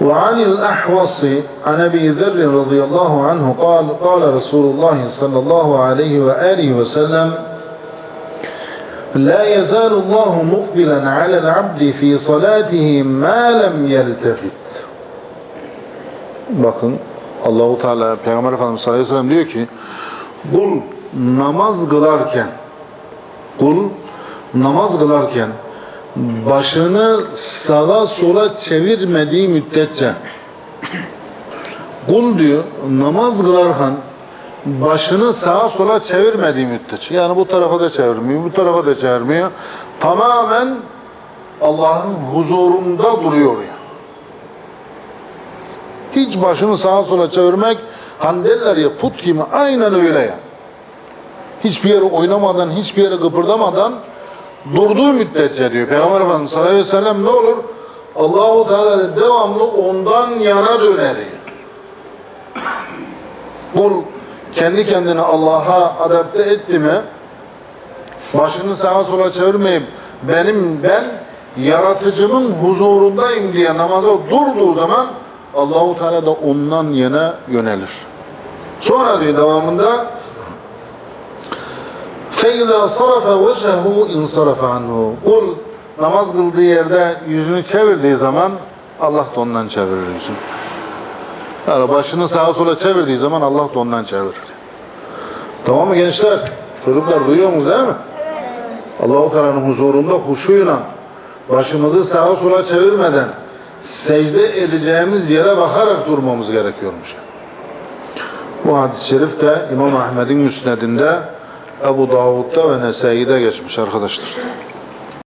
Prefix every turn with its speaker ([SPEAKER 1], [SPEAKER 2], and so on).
[SPEAKER 1] وعن الأحوص عن أبي ذر رضي الله عنه قال قال رسول الله صلى الله عليه وآله وسلم لا يزال الله مقبلا على العبد في صلاته ما لم يلتفت. Bakın Allahu Teala Peygamber Efendimiz sallallahu aleyhi ve sellem diyor ki kul namaz kılarken kul namaz kılarken başını sağa sola çevirmediği müddetçe kul diyor namaz kılarken başını sağa sola çevirmediği müddetçe yani bu tarafa da çevirmiyor bu tarafa da çevirmiyor tamamen Allah'ın huzurunda duruyor yani. Hiç başını sağa sola çevirmek hani derler ya put gibi aynen öyle ya. Hiçbir yere oynamadan, hiçbir yere kıpırdamadan durduğu müddetçe diyor Peygamber Efendimiz sallallahu aleyhi ve sellem ne olur? Allahu Teala devamlı ondan yana döner. Kul kendi kendini Allah'a adapte etti mi başını sağa sola çevirmeyip benim ben yaratıcımın huzurundayım diye namaza durduğu zaman Allahu Teala da ondan yana yönelir. Sonra diyor devamında فَاِذَا صَرَفَ وَجْهَهُ اِنْصَرَفَ عَنْهُ Kul namaz kıldığı yerde yüzünü çevirdiği zaman Allah da ondan çevirir yüzünü. Yani başını sağa sola çevirdiği zaman Allah da ondan çevirir. Tamam mı gençler? Çocuklar duyuyor musunuz değil mi? Allah-u Teala'nın huzurunda huşuyla başımızı sağa sola çevirmeden secde edeceğimiz yere bakarak durmamız gerekiyormuş. Bu hadis-i şerif de İmam Ahmed'in müsnedinde Ebu Davud'da ve Nesai'de geçmiş arkadaşlar.